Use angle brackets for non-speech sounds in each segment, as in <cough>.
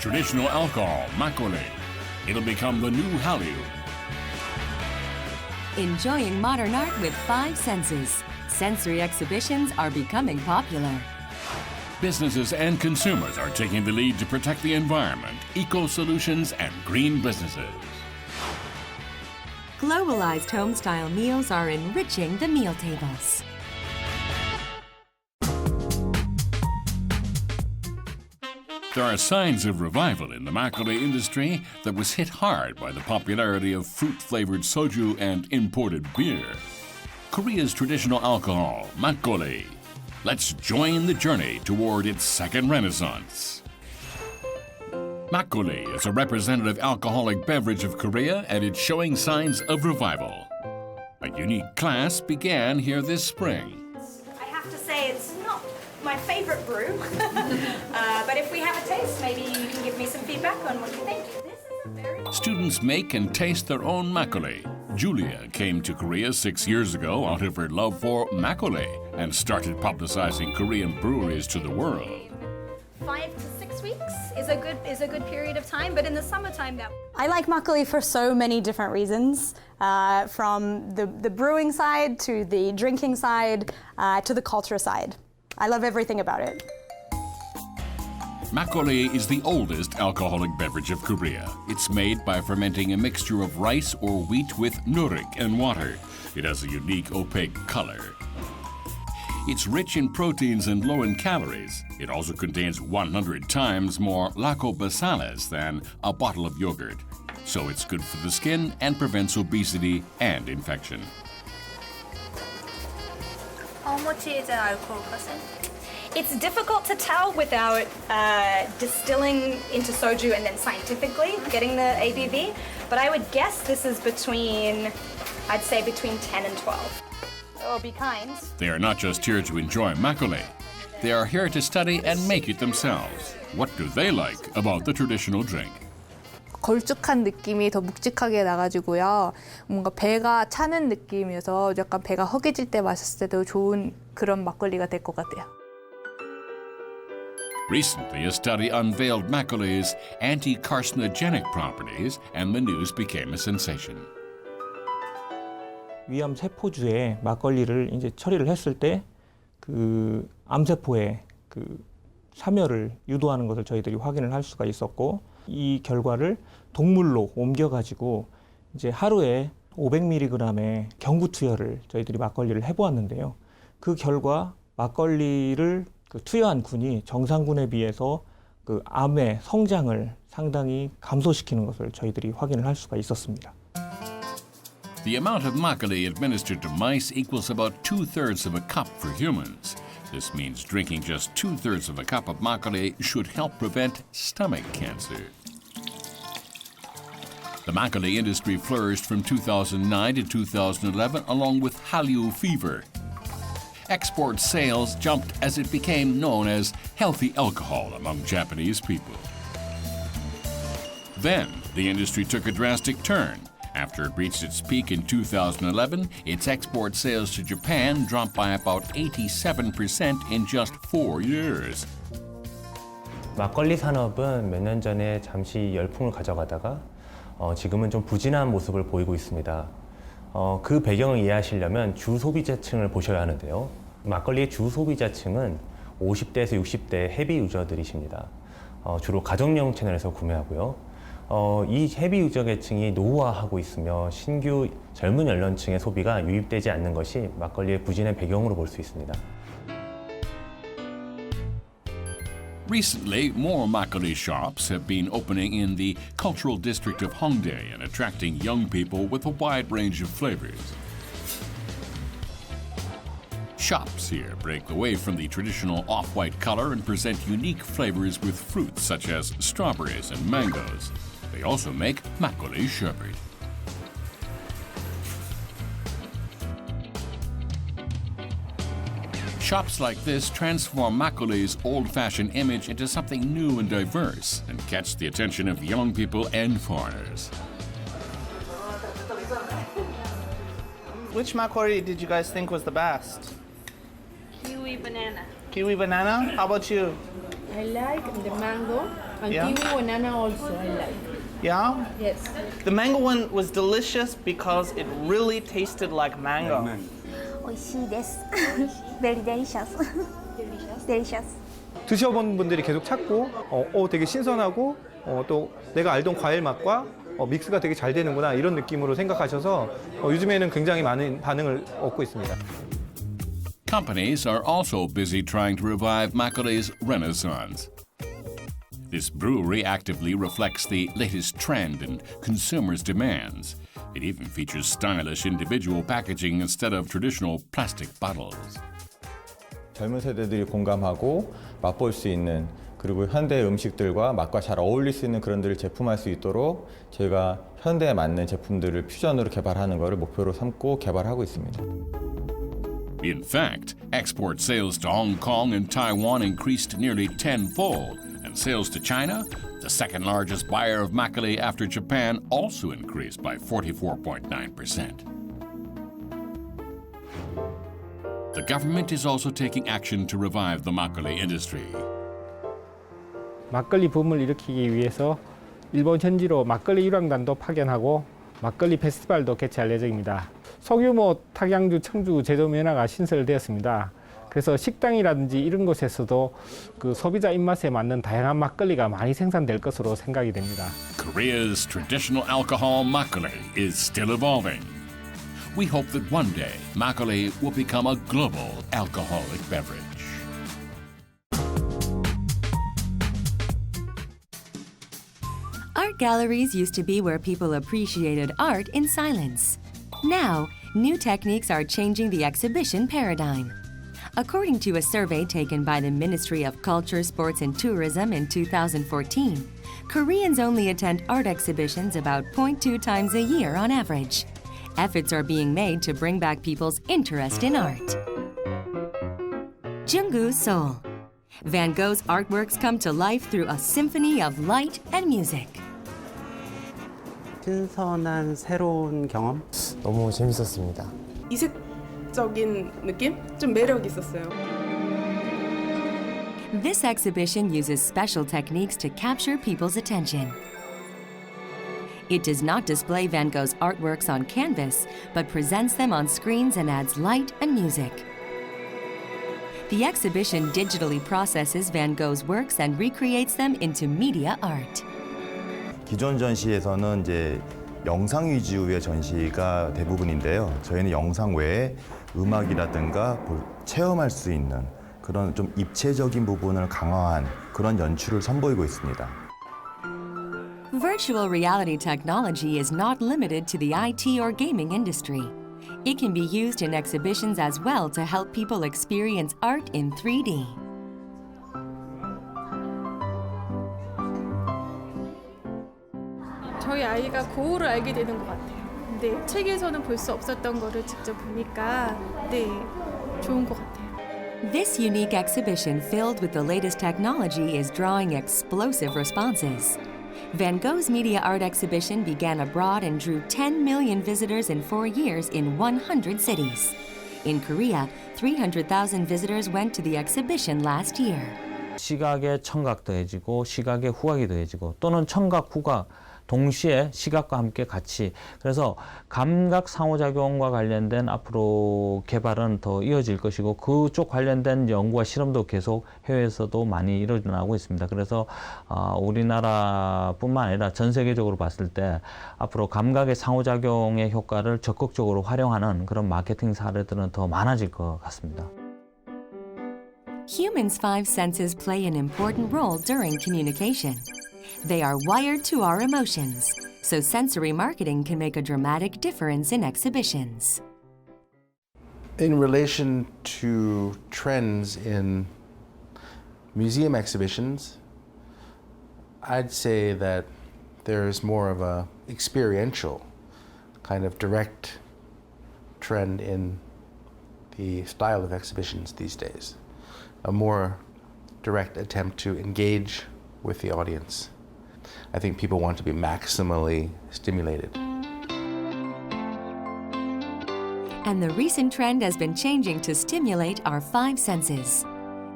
Traditional alcohol, makgeolli. It'll become the new Hallyu. Enjoying modern art with five senses. Sensory exhibitions are becoming popular. Businesses and consumers are taking the lead to protect the environment, eco solutions, and green businesses. Globalized home style meals are enriching the meal tables. There are signs of revival in the makgeolli industry that was hit hard by the popularity of fruit flavored soju and imported beer. Korea's traditional alcohol, makgeolli. Let's join the journey toward its second renaissance. Makgeolli is a representative alcoholic beverage of Korea and it's showing signs of revival. A unique class began here this spring. I have to say it's not my favorite brew, <laughs> uh, but if we have a taste, maybe you can give me some feedback on what you think. This is a very Students make and taste their own makgeolli. Julia came to Korea six years ago out of her love for makgeolli and started publicizing Korean breweries to the world. five to six weeks is a good is a good period of time, but in the summertime that I like makgeolli for so many different reasons, uh, from the, the brewing side to the drinking side uh, to the culture side. I love everything about it. Makgeolli is the oldest alcoholic beverage of Korea. It's made by fermenting a mixture of rice or wheat with nurik and water. It has a unique opaque color. It's rich in proteins and low in calories. It also contains 100 times more lactobacillus than a bottle of yogurt. So it's good for the skin and prevents obesity and infection. How much is the alcohol percent? it's difficult to tell without uh, distilling into soju and then scientifically getting the ABV. But I would guess this is between, I'd say between 10 and 12. Oh, be kind. They are not just here to enjoy makgeolli. They are here to study and make it themselves. What do they like about the traditional drink? 걸쭉한 느낌이 더 묵직하게 나가지고요. 뭔가 배가 차는 느낌이어서 약간 배가 허기질 때 마셨을 때도 좋은 그런 막걸리가 될 것 같아요. Recently, a study unveiled makgeolli's anti-carcinogenic properties, and the news became a sensation. 위암 세포주에 막걸리를 이제 처리를 했을 때 그 암세포의 그 사멸을 유도하는 것을 저희들이 확인을 할 수가 있었고 이 결과를 동물로 옮겨 가지고 이제 하루에 500mg의 경구 투여를 저희들이 막걸리를 해 보았는데요. 그 결과 막걸리를 그 투여한 군이 정상군에 비해서 그 암의 성장을 상당히 감소시키는 것을 저희들이 확인을 할 수가 있었습니다. The amount of makgeolli administered to mice equals about two thirds of a cup for humans. This means drinking just two thirds of a cup of makgeolli should help prevent stomach cancer. The makgeolli industry flourished from 2009 to 2011 along with Hallyu fever. Export sales jumped as it became known as healthy alcohol among Japanese people. Then, the industry took a drastic turn. After it reached its peak in 2011, its export sales to Japan dropped by about 87% in just four years. 막걸리 산업은 몇 년 전에 잠시 열풍을 가져가다가 어, 지금은 좀 부진한 모습을 보이고 있습니다. 어, 그 배경을 이해하시려면 주 소비자층을 보셔야 하는데요. 막걸리의 주 소비자층은 50대에서 60대 헤비 유저들이십니다. 어, 주로 가정용 채널에서 구매하고요. 어, 이 헤비 유저 계층이 노후화하고 있으며 신규 젊은 연령층의 소비가 유입되지 않는 것이 막걸리의 부진의 배경으로 볼 수 있습니다. Recently, more makgeolli shops have been opening in the cultural district of Hongdae and attracting young people with a wide range of flavors. Shops here break away from the traditional off-white color and present unique flavors with fruits such as strawberries and mangoes. They also make makgeolli sherbet. Shops like this transform makgeolli's old-fashioned image into something new and diverse and catch the attention of young people and foreigners. Which makgeolli did you guys think was the best? Kiwi banana. Kiwi banana? How about you? I like the mango and Yeah. kiwi banana also I like. Yeah? Yes. The mango one was delicious because it really tasted like mango. 美味しいです。 <laughs> Very delicious. delicious. 드셔본 분들이 계속 찾고 어, 어, 되게 신선하고 어, 또 내가 알던 과일 맛과 어, 믹스가 되게 잘 되는구나 이런 느낌으로 생각하셔서 어, 요즘에는 굉장히 많은 반응을 얻고 있습니다. Companies are also busy trying to revive Macaulay's renaissance. This brewery actively reflects the latest trend and consumers' demands. It even features stylish individual packaging instead of traditional plastic bottles. 젊은 세대들이 공감하고 맛볼 수 있는 그리고 현대 음식들과 맛과 잘 어울릴 수 있는 그런 들을 제품할 수 있도록 저희가 현대에 맞는 제품들을 퓨전으로 개발하는 것을 목표로 삼고 개발하고 있습니다. In fact, export sales to Hong Kong and Taiwan increased nearly tenfold, and sales to China, the second largest buyer of Macaulay after Japan, also increased by 44.9%. The government is also taking action to revive the Macaulay industry. 막걸리 붐을 일으키기 위해서 일본 현지로 막걸리 유랑단도 파견하고 막걸리 페스티벌도 개최할 예정입니다. 소규모 탁양주 청주 제조 면허가 신설되었습니다. 그래서 식당이라든지 이런 곳에서도 그 소비자 입맛에 맞는 다양한 막걸리가 많이 생산될 것으로 생각이 됩니다. Korea's traditional alcohol makgeolli is still evolving. We hope that one day makgeolli will become a global alcoholic beverage. Art galleries used to be where people appreciated art in silence. Now, new techniques are changing the exhibition paradigm. According to a survey taken by the Ministry of Culture, Sports, and Tourism in 2014, Koreans only attend art exhibitions about 0.2 times a year on average Efforts are being made to bring back people's interest in art. Junggu Seoul. Van Gogh's artworks come to life through a symphony of light and music. 신선한 새로운 경험 너무 재밌었습니다. 이색적인 느낌? 좀 매력 있었어요. This exhibition uses special techniques to capture people's attention. It does not display Van Gogh's artworks on canvas, but presents them on screens and adds light and music. The exhibition digitally processes Van Gogh's works and recreates them into media art. 기존 전시에서는 이제 영상 위주의 전시가 대부분인데요. 저희는 영상 외에 음악이라든가 볼- 체험할 수 있는 그런 좀 입체적인 부분을 강화한 그런 연출을 선보이고 있습니다. Virtual reality technology is not limited to the IT or gaming industry. It can be used in exhibitions as well to help people experience art in 3D. 저희 아이가 고우를 알게 되는 것 같아요. 근데 책에서는 볼 수 없었던 거를 직접 보니까 네 좋은 것 같아요. This unique exhibition filled with the latest technology is drawing explosive responses. Van Gogh's media art exhibition began abroad and drew 10 million visitors in four years in 100 cities. In Korea, 300,000 visitors went to the exhibition last year. 시각에 청각 더해지고 시각에 후각이 더해지고 또는 청각 후각 동시에 시각과 함께 같이 그래서 감각 상호작용과 관련된 앞으로 개발은 더 이어질 것이고 그쪽 관련된 연구와 실험도 계속 해외에서도 많이 일어나고 있습니다. 그래서 어, 우리나라뿐만 아니라 전 세계적으로 봤을 때 앞으로 감각의 상호작용의 효과를 적극적으로 활용하는 그런 마케팅 사례들은 더 많아질 것 같습니다. Humans' five senses play an important role during communication. They are wired to our emotions, so sensory marketing can make a dramatic difference in exhibitions. In relation to trends in museum exhibitions, I'd say that there's more of a experiential kind of direct trend in the style of exhibitions these days. A more direct attempt to engage with the audience. I think people want to be maximally stimulated. And the recent trend has been changing to stimulate our five senses.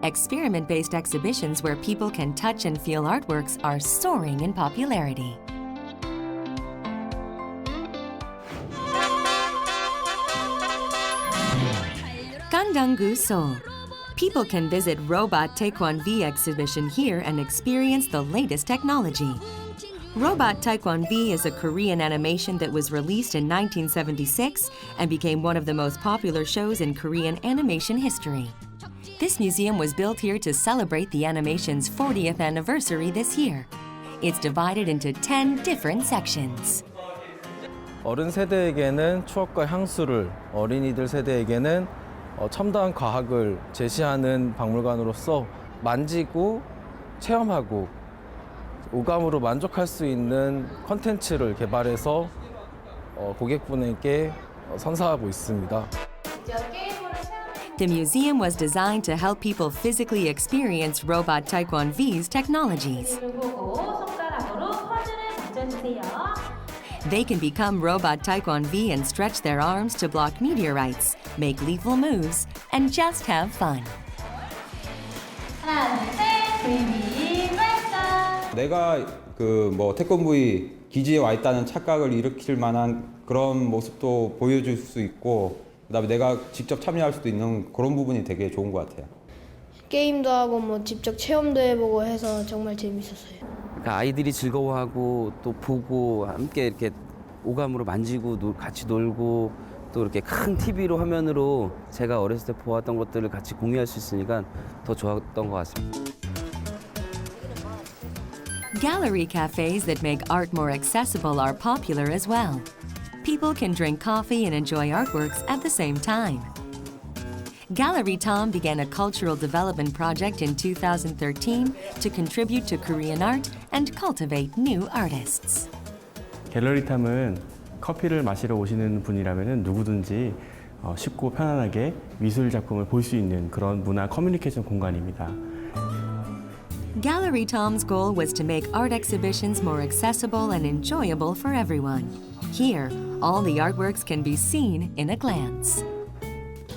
Experiment based exhibitions where people can touch and feel artworks are soaring in popularity. Gandanggu Seoul People can visit Robot Taekwon V exhibition here and experience the latest technology. Robot Taekwon V is a Korean animation that was released in 1976 and became one of the most popular shows in Korean animation history. This museum was built here to celebrate the animation's 40th anniversary this year. It's divided into 10 different sections. 어른 세대에게는 추억과 향수를, 어린이들 세대에게는 어, 첨단 과학을 제시하는 박물관으로서 만지고 체험하고 오감으로 만족할 수 있는 컨텐츠를 개발해서 어, 고객분에게 어, 선사하고 있습니다. The museum was designed to help people physically experience Robot Taekwon V's technologies. They can become Robot Taekwon V and stretch their arms to block meteorites, make lethal moves, and just have fun. 내가 그 뭐 태권브이 기지에 와 있다는 착각을 일으킬 만한 그런 모습도 보여줄 수 있고 그다음에 내가 직접 참여할 수도 있는 그런 부분이 되게 좋은 것 같아요. 게임도 하고 뭐 직접 체험도 해보고 해서 정말 재밌었어요. 그러니까 아이들이 즐거워하고 또 보고 함께 이렇게 오감으로 만지고 노- 같이 놀고 또 이렇게 큰 TV로 화면으로 제가 어렸을 때 보았던 것들을 같이 공유할 수 있으니까 더 좋았던 것 같습니다. Gallery cafes that make art more accessible are popular as well. People can drink coffee and enjoy artworks at the same time. Gallery Tom began a cultural development project in 2013 to contribute to Korean art and cultivate new artists. 갤러리탐은 커피를 마시러 오시는 분이라면 누구든지 어, 쉽고 편안하게 미술 작품을 볼 수 있는 그런 문화 커뮤니케이션 공간입니다. Gallery Tom's goal was to make art exhibitions more accessible and enjoyable for everyone. Here, all the artworks can be seen in a glance.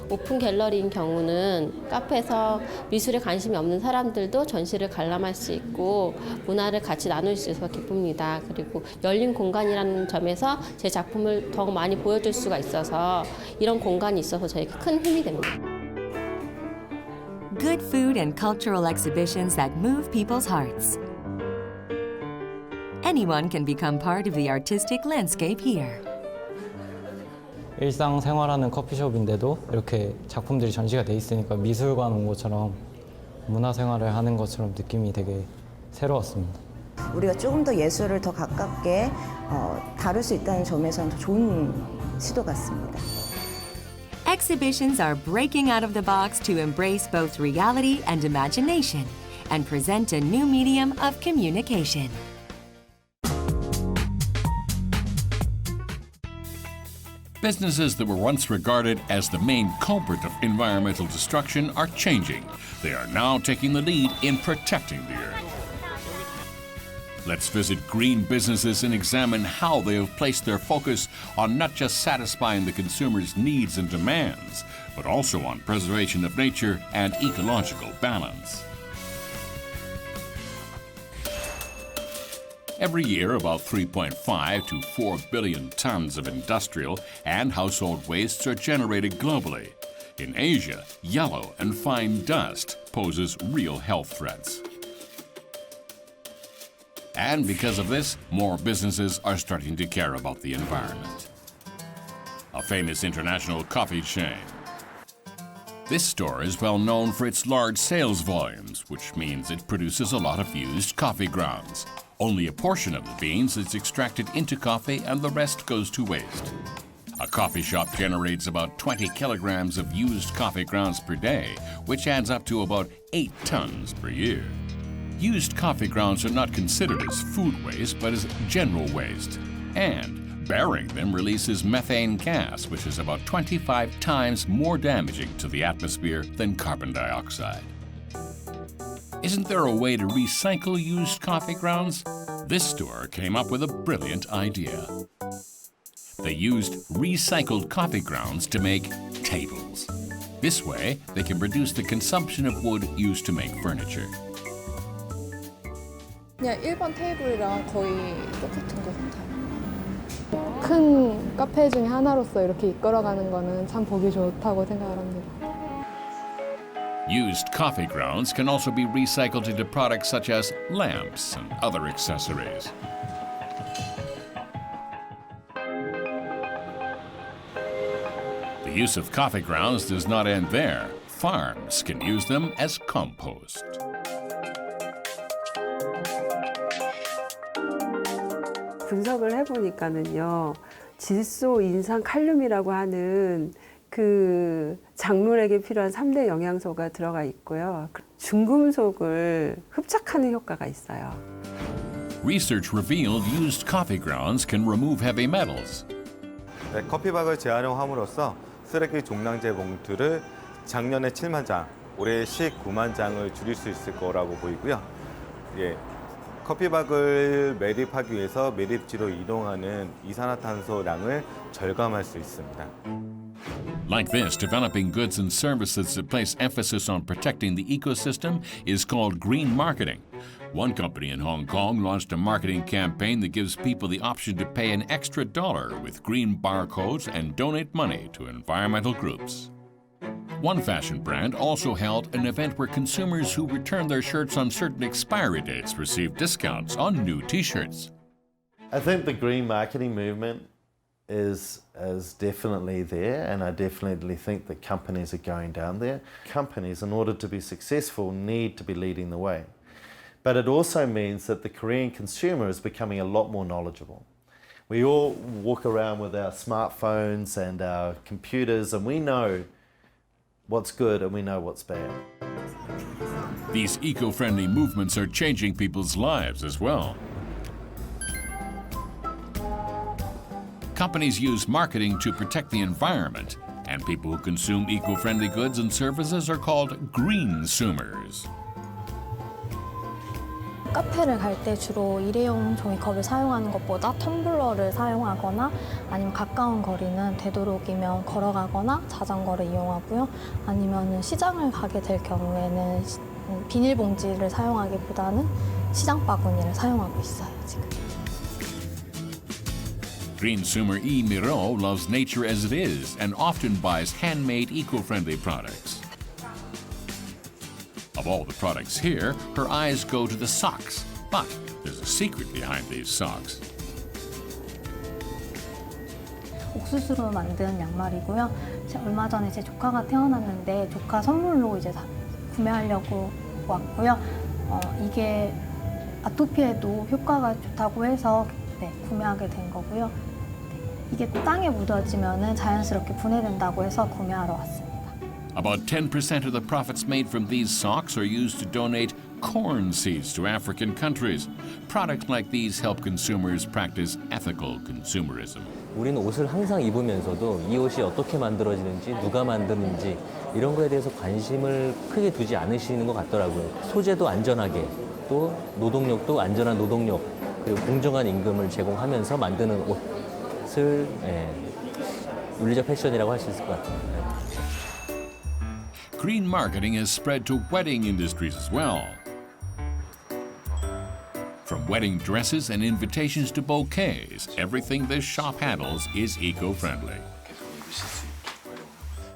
오픈 갤러리인 경우는 카페에서 미술에 관심이 없는 사람들도 전시를 관람할 수 있고 문화를 같이 나눌 수 있어서 기쁩니다. 그리고 열린 공간이라는 점에서 제 작품을 더욱 많이 보여줄 수가 있어서 이런 공간이 있어서 저에게 큰 힘이 됩니다. Good food and cultural exhibitions that move people's hearts. Anyone can become part of the artistic landscape here. 일상생활하는 커피숍인데도 이렇게 작품들이 전시가 돼 있으니까 미술관 온 것처럼 문화생활을 하는 것처럼 느낌이 되게 새로웠습니다. 우리가 조금 더 예술을 더 가깝게 어, 다룰 수 있다는 점에서는 더 좋은 시도 같습니다. Exhibitions are breaking out of the box to embrace both reality and imagination and present a new medium of communication. Businesses that were once regarded as the main culprit of environmental destruction are changing. They are now taking the lead in protecting the earth. Let's visit green businesses and examine how they have placed their focus on not just satisfying the consumer's needs and demands, but also on preservation of nature and ecological balance. Every year, about 3.5 to 4 billion tons of industrial and household wastes are generated globally. In Asia, yellow and fine dust poses real health threats. And because of this, more businesses are starting to care about the environment. A famous international coffee chain. This store is well known for its large sales volumes, which means it produces a lot of used coffee grounds. Only a portion of the beans is extracted into coffee and the rest goes to waste. A coffee shop generates about 20 kilograms of used coffee grounds per day, which adds up to about 8 tons per year. Used coffee grounds are not considered as food waste, but as general waste. And burying them releases methane gas, which is about 25 times more damaging to the atmosphere than carbon dioxide. Isn't there a way to recycle used coffee grounds? This store came up with a brilliant idea. They used recycled coffee grounds to make tables. This way, they can reduce the consumption of wood used to make furniture. 그냥 일반 테이블이랑 거의 똑같은 것 같아요. 큰 카페 중에 하나로서 이렇게 이끌어가는 거는 참 보기 좋다고 생각을 합니다. Used coffee grounds can also be recycled into products such as lamps and other accessories. The use of coffee grounds does not end there. Farms can use them as compost. 분석을 해보니까는요, 질소, 인산, 칼륨이라고 하는 그 작물에게 필요한 3대 영양소가 들어가 있고요. 중금속을 흡착하는 효과가 있어요. Research revealed used coffee grounds can remove heavy metals. 네, 커피박을 재활용함으로써 쓰레기 종량제 봉투를 작년에 7만 장, 올해 19만 장을 줄일 수 있을 거라고 보이고요. 예, 커피박을 매립하기 위해서 매립지로 이동하는 이산화탄소량을 절감할 수 있습니다. Like this, developing goods and services that place emphasis on protecting the ecosystem is called green marketing. One company in Hong Kong launched a marketing campaign that gives people the option to pay an extra dollar with green barcodes and donate money to environmental groups. One fashion brand also held an event where consumers who returned their shirts on certain expiry dates received discounts on new t shirts. I think the green marketing movement is is definitely there and I definitely think that companies are going down there. Companies in order to be successful need to be leading the way. But it also means that the Korean consumer is becoming a lot more knowledgeable. We all walk around with our smartphones and our computers and we know what's good and we know what's bad. These eco friendly movements are changing people's lives as well. Companies use marketing to protect the environment, and people who consume eco friendly goods and services are called greensumers. 카페를 갈 때 주로 일회용 종이컵을 사용하는 것보다 텀블러를 사용하거나 아니면 가까운 거리는 되도록이면 걸어가거나 자전거를 이용하고요. 아니면 시장을 가게 될 경우에는 시- 음, 비닐봉지를 사용하기보다는 시장 바구니를 사용하고 있어요, 지금. Greensumer E. Miro loves nature as it is and often buys handmade eco friendly products. Of all the products here, her eyes go to the socks. But there's a secret behind these socks. 옥수수로 만든 양말이고요. 제- 얼마 전에 제 조카가 태어났는데 조카 선물로 이제 사- 구매하려고 왔고요. 어, 이게 아토피에도 효과가 좋다고 해서 네, 구매하게 된 거고요. 네, 이게 땅에 묻어지면 자연스럽게 분해된다고 해서 구매하러 왔습니다. About 10% of the profits made from these socks are used to donate corn seeds to African countries. Products like these help consumers practice ethical consumerism. 우리는 옷을 항상 입으면서도 이 옷이 어떻게 만들어지는지 누가 만드는지 이런 거에 대해서 관심을 크게 두지 않으시는 것 같더라고요. 소재도 안전하게 또 노동력도 안전한 노동력 그리고 공정한 임금을 제공하면서 만드는 옷 을 예, 윤리적 패션이라고 할 수 있을 것 같아요. 예. Green marketing has spread to wedding industries as well. From wedding dresses and invitations to bouquets, everything this shop handles is eco-friendly.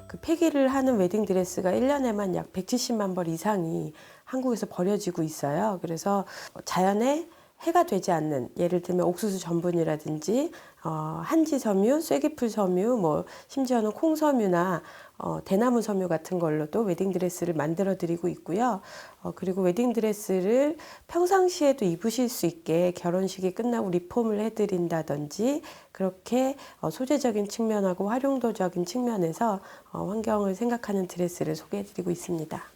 그 폐기를 하는 웨딩 드레스가 1년에만 약 170만 벌 이상이 한국에서 버려지고 있어요. 그래서 자연에 해가 되지 않는 예를 들면 옥수수 전분이라든지 어, 한지 섬유, 쐐기풀 섬유, 뭐 심지어는 콩 섬유나 어, 대나무 섬유 같은 걸로도 웨딩 드레스를 만들어 드리고 있고요. 어, 그리고 웨딩 드레스를 평상시에도 입으실 수 있게 결혼식이 끝나고 리폼을 해드린다든지 그렇게 어, 소재적인 측면하고 활용도적인 측면에서 어, 환경을 생각하는 드레스를 소개해드리고 있습니다.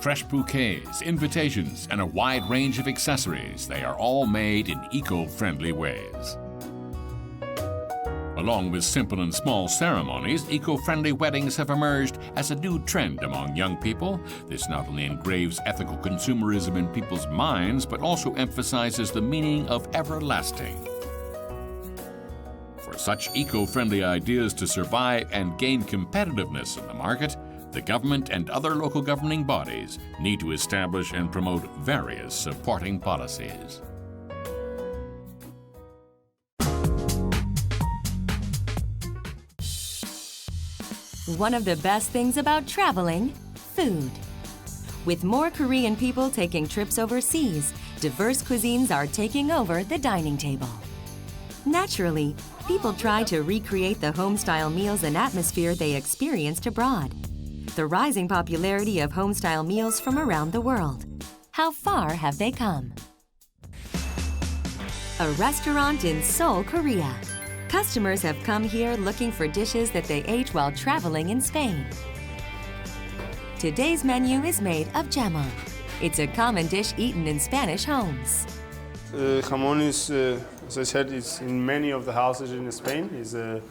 Fresh bouquets, invitations, and a wide range of accessories, they are all made in eco-friendly ways. Along with simple and small ceremonies, eco-friendly weddings have emerged as a new trend among young people. This not only engraves ethical consumerism in people's minds, but also emphasizes the meaning of everlasting. For such eco friendly ideas to survive and gain competitiveness in the market, the government and other local governing bodies need to establish and promote various supporting policies. One of the best things about traveling food. With more Korean people taking trips overseas, diverse cuisines are taking over the dining table. Naturally, people try to recreate the home-style meals and atmosphere they experienced abroad. The rising popularity of home-style meals from around the world. How far have they come? A restaurant in Seoul, Korea. Customers have come here looking for dishes that they ate while traveling in Spain. Today's menu is made of jamon. It's a common dish eaten in Spanish homes. Uh, jamón is, uh, as I said, it's in many of the houses in Spain. is a,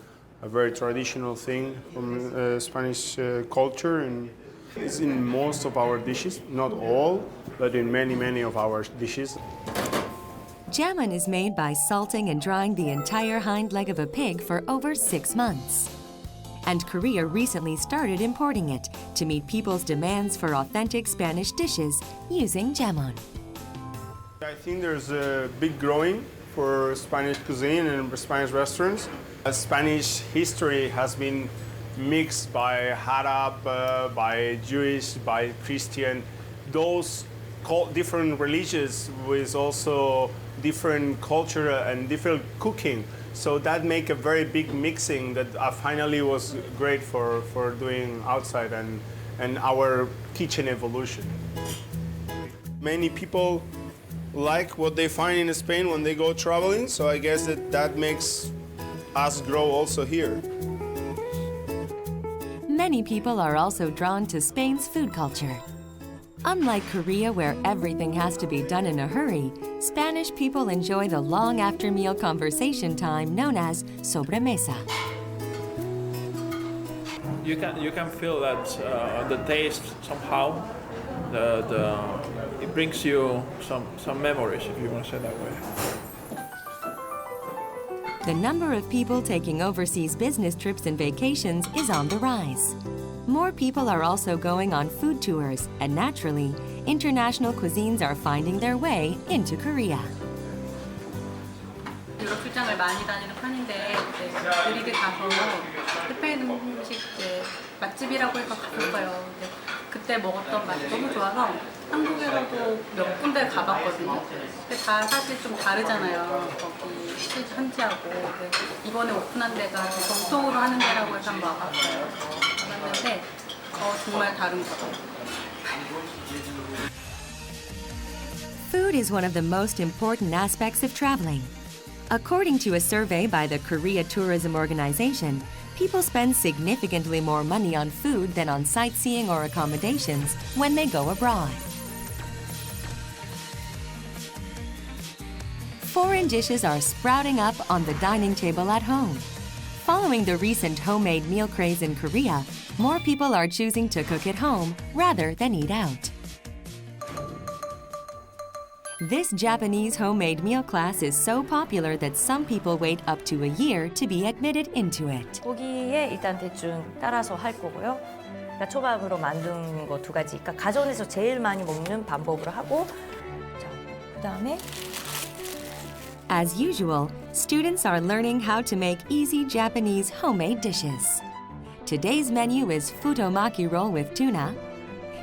a very traditional thing from uh, Spanish uh, culture, and it's in most of our dishes. Not all, but in many, many of our dishes. Jamon is made by salting and drying the entire hind leg of a pig for over six months. And Korea recently started importing it to meet people's demands for authentic Spanish dishes using jamon. I think there's a big growing for Spanish cuisine and Spanish restaurants. Spanish history has been mixed by Arab, uh, by Jewish, by Christian. Those different religions with also different culture and different cooking. So that make a very big mixing that uh, finally was great for, for doing outside and, and our kitchen evolution. Many people like what they find in Spain when they go traveling, so I guess that that makes us grow also here. Many people are also drawn to Spain's food culture. Unlike Korea, where everything has to be done in a hurry, Spanish people enjoy the long after meal conversation time known as sobremesa. you can you can feel that uh, the taste somehow the, the it brings you some some memories if you want to say that way The number of people taking overseas business trips and vacations is on the rise. More people are also going on food tours, and naturally, international cuisines are finding their way into Korea. 유럽 출장을 많이 다니는 편인데 이제 그리드 가서 스페인 음식 이제 맛집이라고 해서 갔었어요. 근데 그때 먹었던 맛이 너무 좋아서 한국에서도 몇 군데 가봤거든요. 근데 다 사실 좀 다르잖아요. 거기 실제 현지하고. 근데 이번에 오픈한 데가 좀 정통으로 하는 데라고 해서 한번 와봤어요. 와봤는데 어, 정말 다른 것 같아요. Food is one of the most important aspects of traveling. According to a survey by the Korea Tourism Organization, people spend significantly more money on food than on sightseeing or accommodations when they go abroad. Foreign dishes are sprouting up on the dining table at home. Following the recent homemade meal craze in Korea, more people are choosing to cook at home rather than eat out. This Japanese homemade meal class is so popular that some people wait up to a year to be admitted into it. 고기에 일단 대충 따라서 할 거고요. 그러니까 초밥으로 만든 거 두 가지. 그러니까 가정에서 제일 많이 먹는 방법으로 하고, 자, 그다음에 As usual, students are learning how to make easy Japanese homemade dishes. Today's menu is futomaki roll with tuna,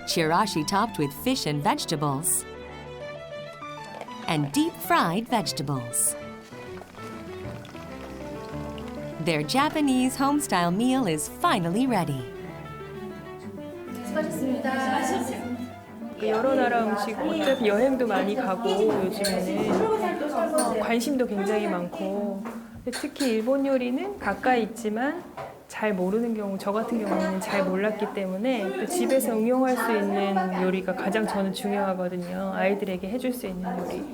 chirashi topped with fish and vegetables, and deep fried vegetables. Their Japanese home-style meal is finally ready. 그 여러 나라 음식 어차피 여행도 많이 가고 요즘에는 어, 관심도 굉장히 많고. 특히 일본 요리는 가까이 있지만 잘 모르는 경우 저 같은 경우는 잘 몰랐기 때문에 또 집에서 응용할 수 있는 요리가 가장 저는 중요하거든요. 아이들에게 해줄 수 있는 요리.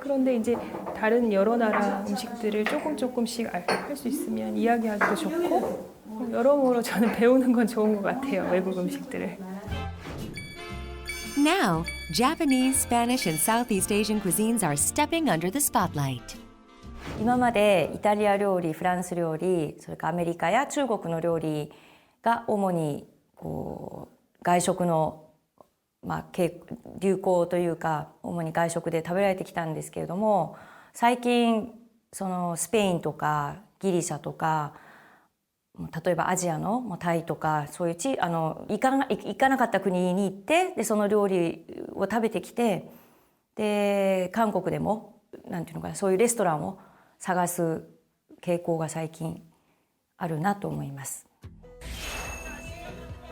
그런데 이제 다른 여러 나라 음식들을 조금 조금씩 할 수 있으면 이야기하기도 좋고 여러모로 저는 <laughs> 배우는 건 좋은 것 같아요 외국 음식들을. Now, Japanese, Spanish, and Southeast Asian cuisines are stepping under the spotlight. 今までイタリア料理フランス料理それからアメリカや中国の料理が主にこう外食の、まあ、流行というか主に外食で食べられてきたんですけれども最近そのスペインとかギリシャとか例えばアジアのタイとかそういうちあの行か行かなかった国に行ってでその料理を食べてきてで韓国でもなんていうのかなそういうレストランを探す傾向が最近あるなと思います。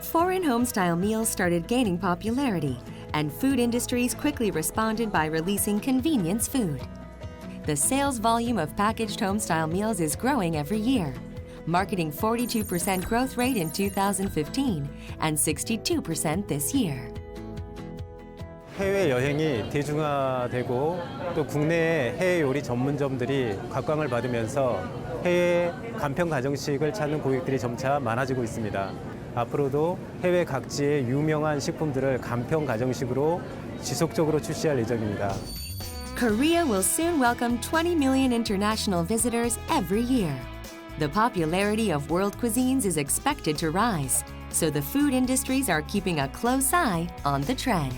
Foreign home-style meals started gaining popularity, and food industries quickly responded by releasing convenience food. The sales volume of packaged home-style meals is growing every year, marketing 42% growth rate in 2015 and 62% this year. 해외 여행이 대중화되고 또 국내의 해외 요리 전문점들이 각광을 받으면서 해외 간편 가정식을 찾는 고객들이 점차 많아지고 있습니다. 앞으로도 해외 각지의 유명한 식품들을 간편 가정식으로 지속적으로 출시할 예정입니다. Korea will soon welcome 20 million international visitors every year. The popularity of world cuisines is expected to rise, so the food industries are keeping a close eye on the trend.